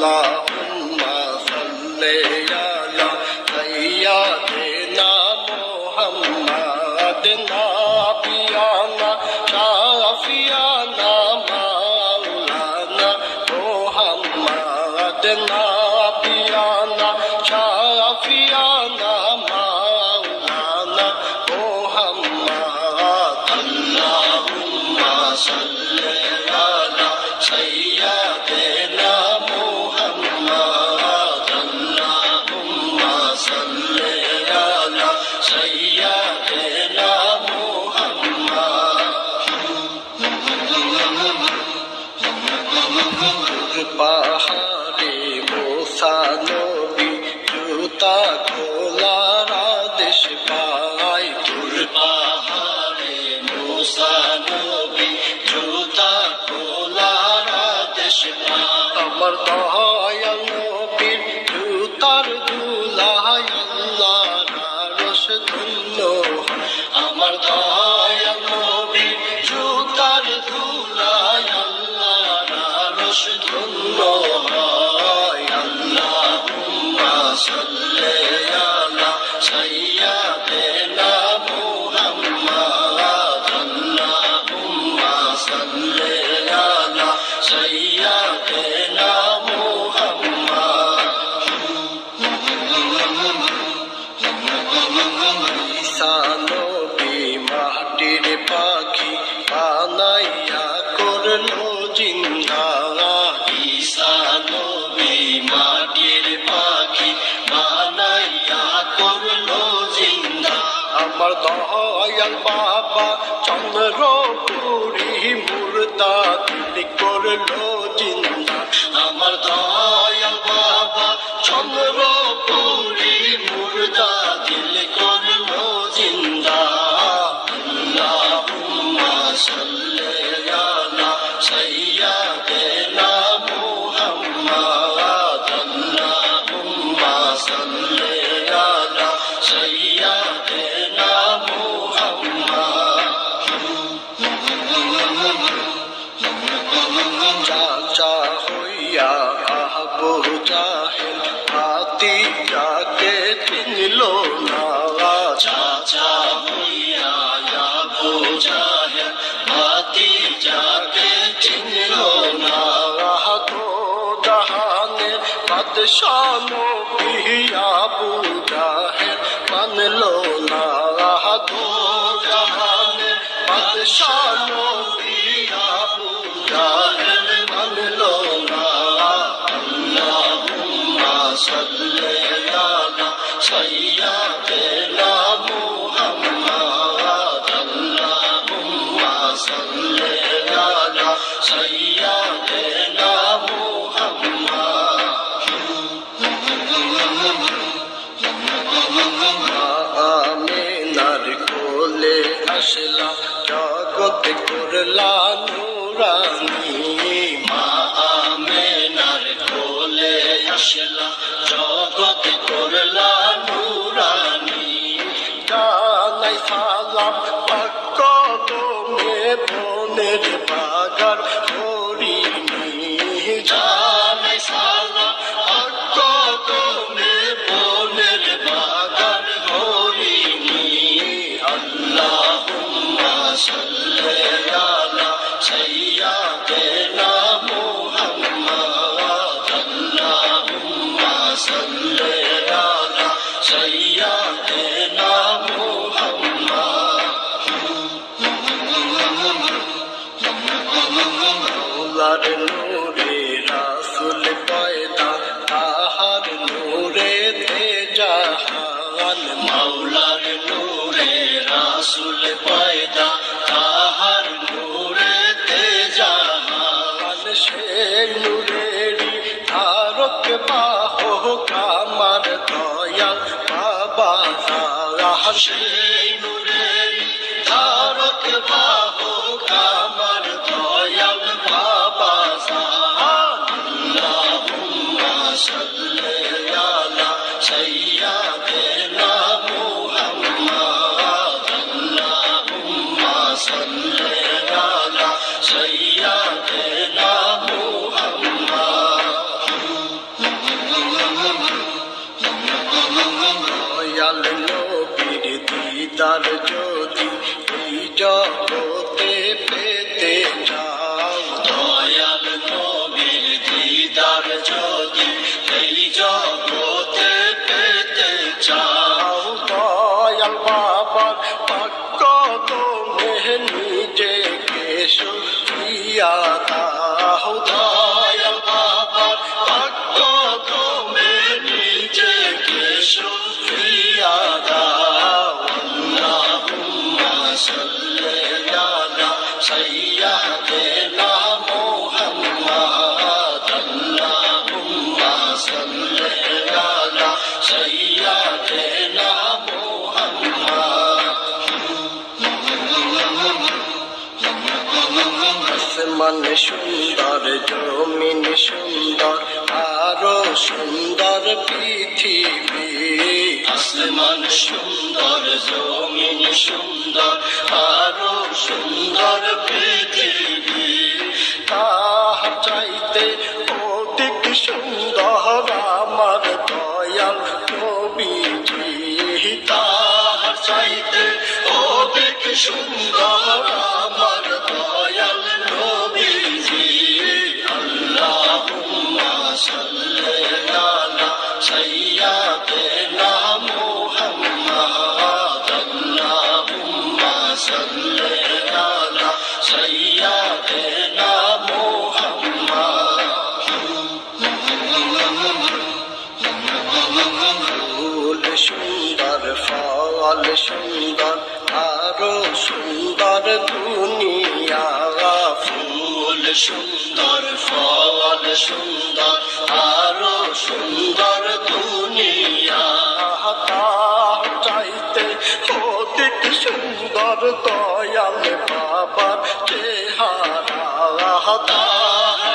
love. বাবা চন্দ্রপুরী মুর্তা তিনি করল। shano আমিনার কোলে আসলা জগত করলা নুরানি। মা আমিনার কোলে আসলা জগত করলা নুরানি। জানাই সালাম পাক্ক তুমি বনের বাগার goodbye. জমিন সুন্দর, আরও সুন্দর পৃথিবী। আসমান সুন্দর, জমিন সুন্দর, আরও সুন্দর পৃথিবী। তাহার চাইতে অধিক সুন্দর আমার দয়াল নবীজি। তাহার চাইতে অধিক সুন্দর সুন্দর, ফল সুন্দর, আরও সুন্দর দুনিয়া। চাইতে অধিক সুন্দর দয়াল বাবার চেহারা।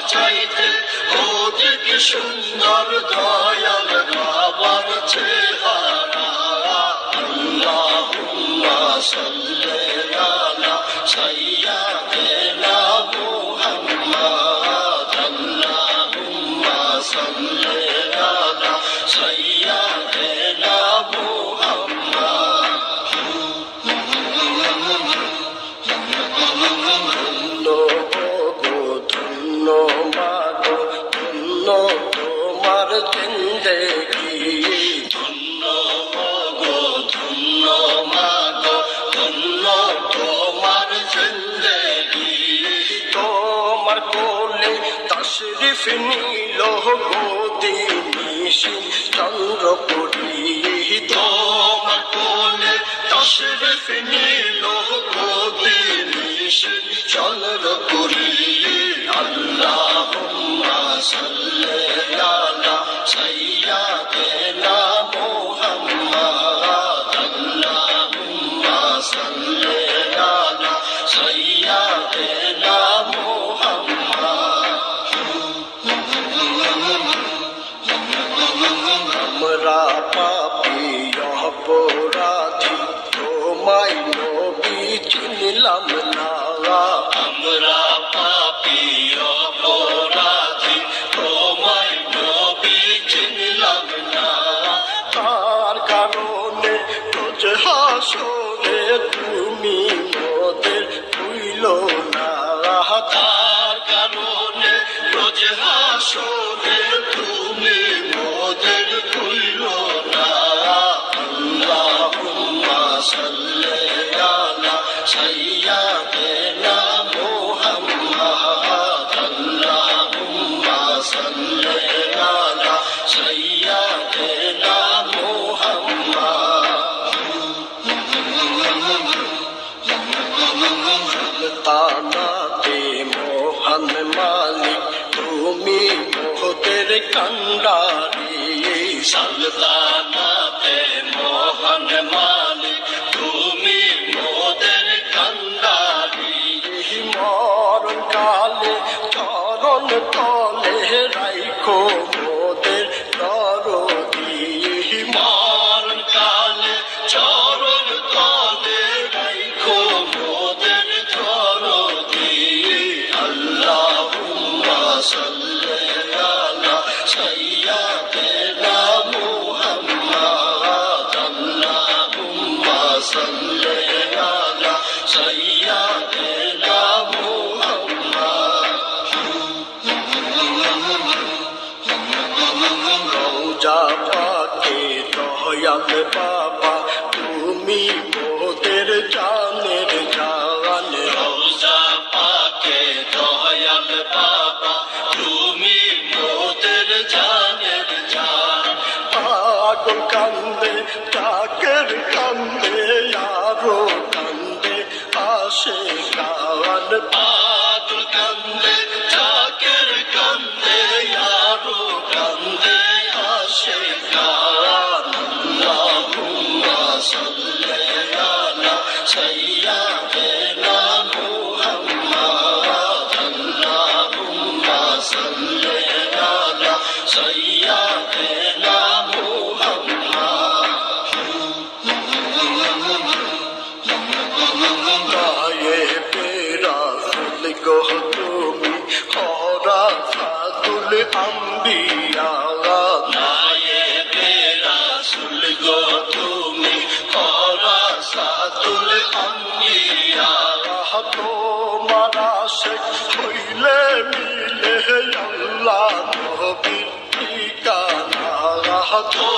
চাইতে অধিক সুন্দর দয়াল তোমার কোলে তশরিফ নীল গোদি নিশি চন্দ্রপুরী তোমার কোলে তশরিফ নীল গোদি নিশি চন্দ্র আল্লাহুম্মা আল্লাহ আলা তোমায় নবী চিনলাম না। আমরা পাপি অপরাধী, তোমায় নবী চিনলাম না। তার কারণে রোজ হাসরে কান্ডারি সালতানাতে মোহন মালিক তুমি মোদের কান্দারি মরণ কালে চরণ তলে রাইখো le pas 또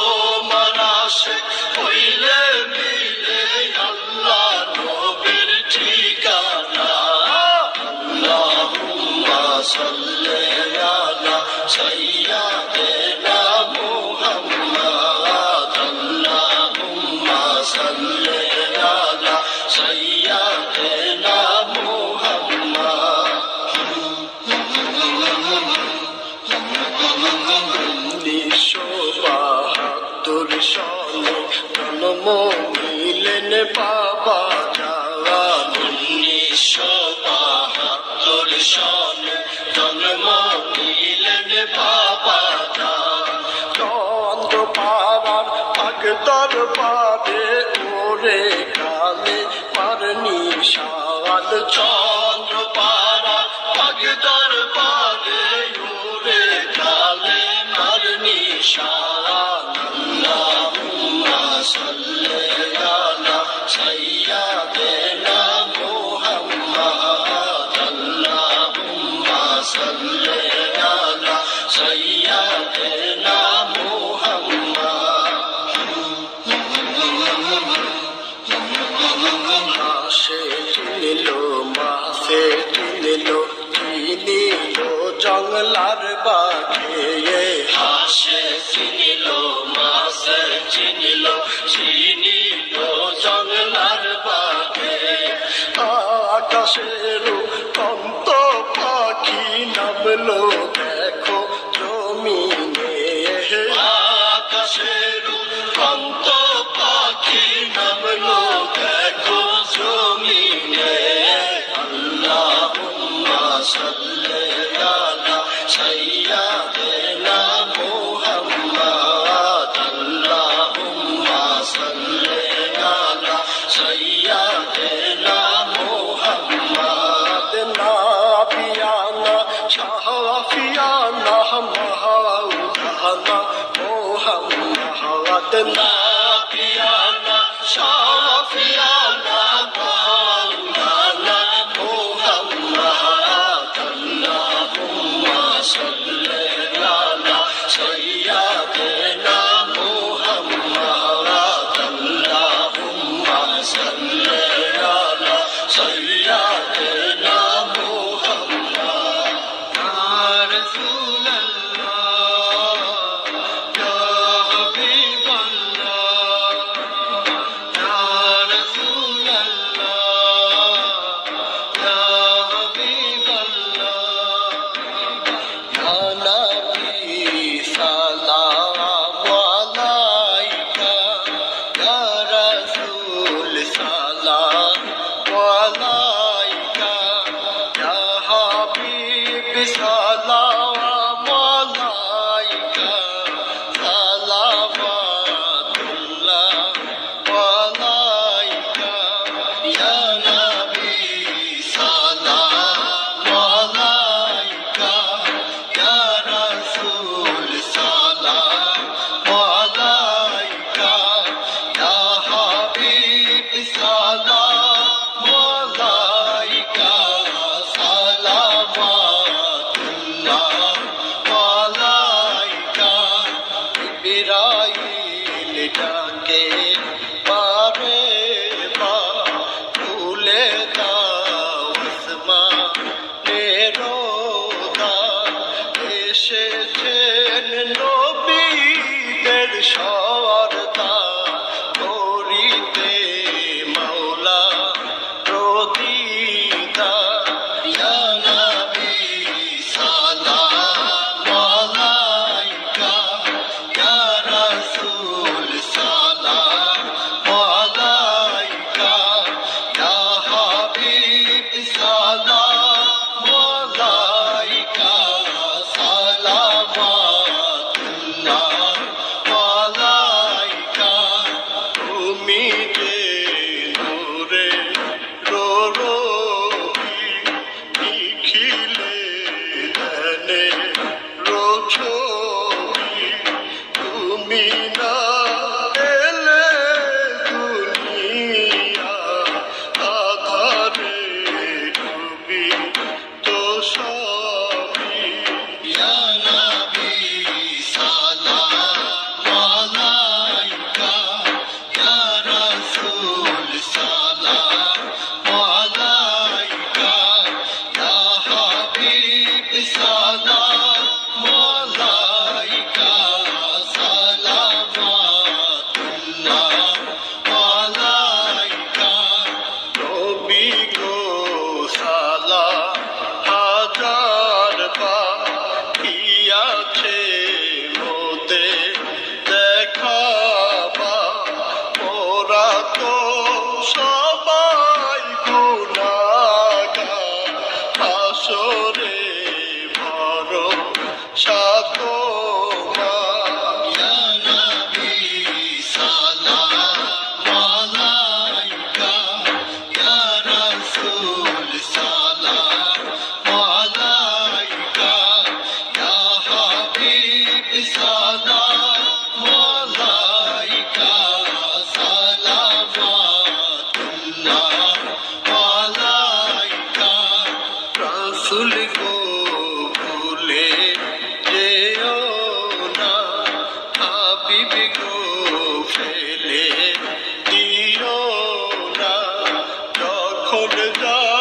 তোর পারে ওরে কালে পারনি সাদ চল এলো দেখো জমিনে। আকাশে رسول ராயு Buddha.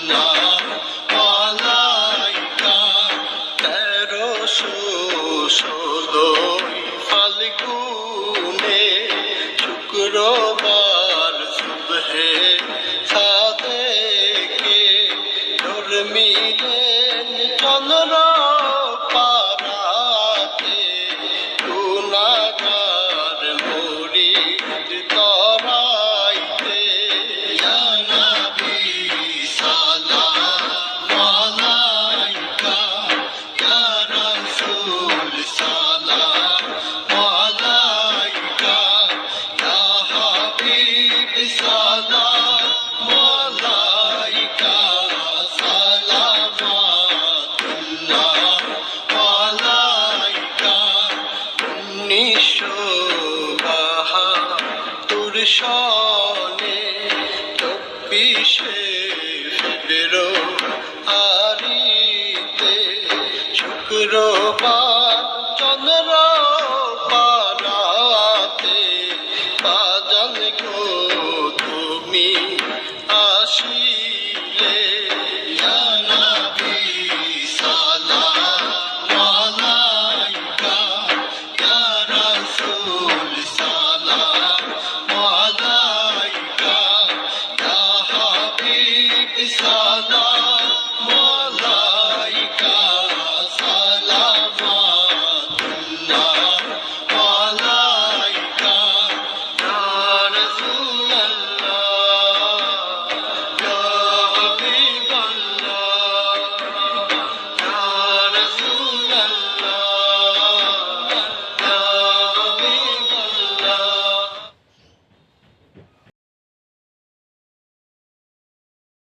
সালামাতুল্লাহ